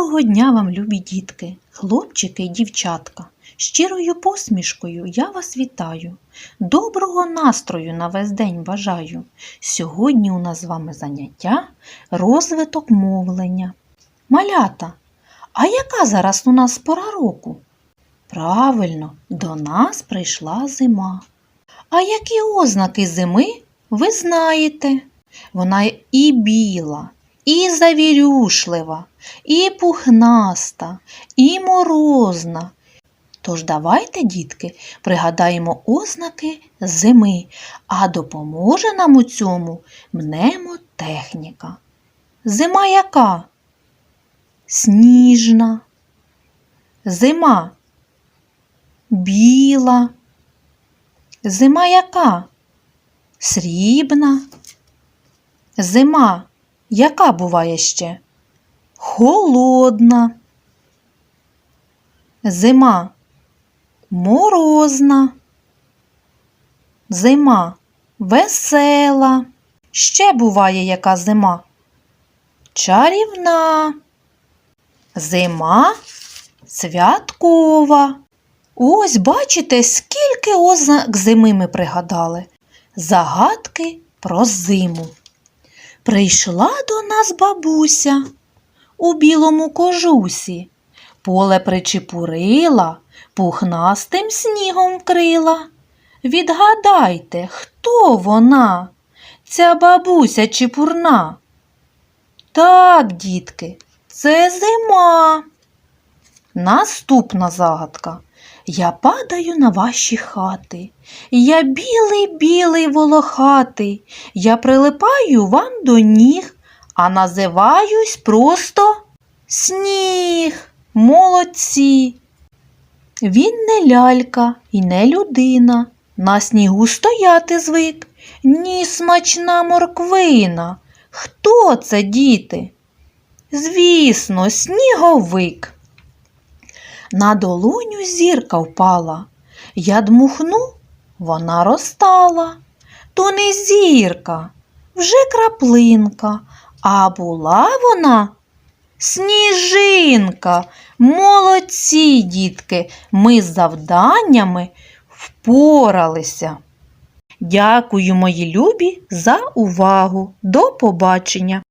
Доброго дня вам, любі дітки, хлопчики і дівчатка. Щирою посмішкою я вас вітаю. Доброго настрою на весь день бажаю. Сьогодні у нас з вами заняття розвиток мовлення. Малята, а яка зараз у нас пора року? Правильно, до нас прийшла зима. А які ознаки зими ви знаєте? Вона і біла, і завірюшлива, і пухнаста, і морозна. Тож давайте, дітки, пригадаємо ознаки зими, а допоможе нам у цьому мнемотехніка. Зима яка? Сніжна. Зима біла. Зима яка? Срібна. Зима яка буває ще? Холодна. Зима морозна. Зима весела. Ще буває яка зима? Чарівна. Зима святкова. Ось бачите, скільки ознак зими ми пригадали. Загадки про зиму. Прийшла до нас бабуся у білому кожусі, поле причепурила, пухнастим снігом вкрила. Відгадайте, хто вона, ця бабуся чепурна? Так, дітки, це зима. Наступна загадка. Я падаю на ваші хати. Я білий, білий волохатий. Я прилипаю вам до ніг, а називаюсь просто сніг. Молодці. Він не лялька і не людина. На снігу стояти звик. Ні смачна морквина. Хто це, діти? Звісно, сніговик. На долоню зірка впала. Я дмухну, вона розтала. То не зірка, вже краплинка, а була вона сніжинка. Молодці, дітки, ми з завданнями впоралися. Дякую, мої любі, за увагу. До побачення!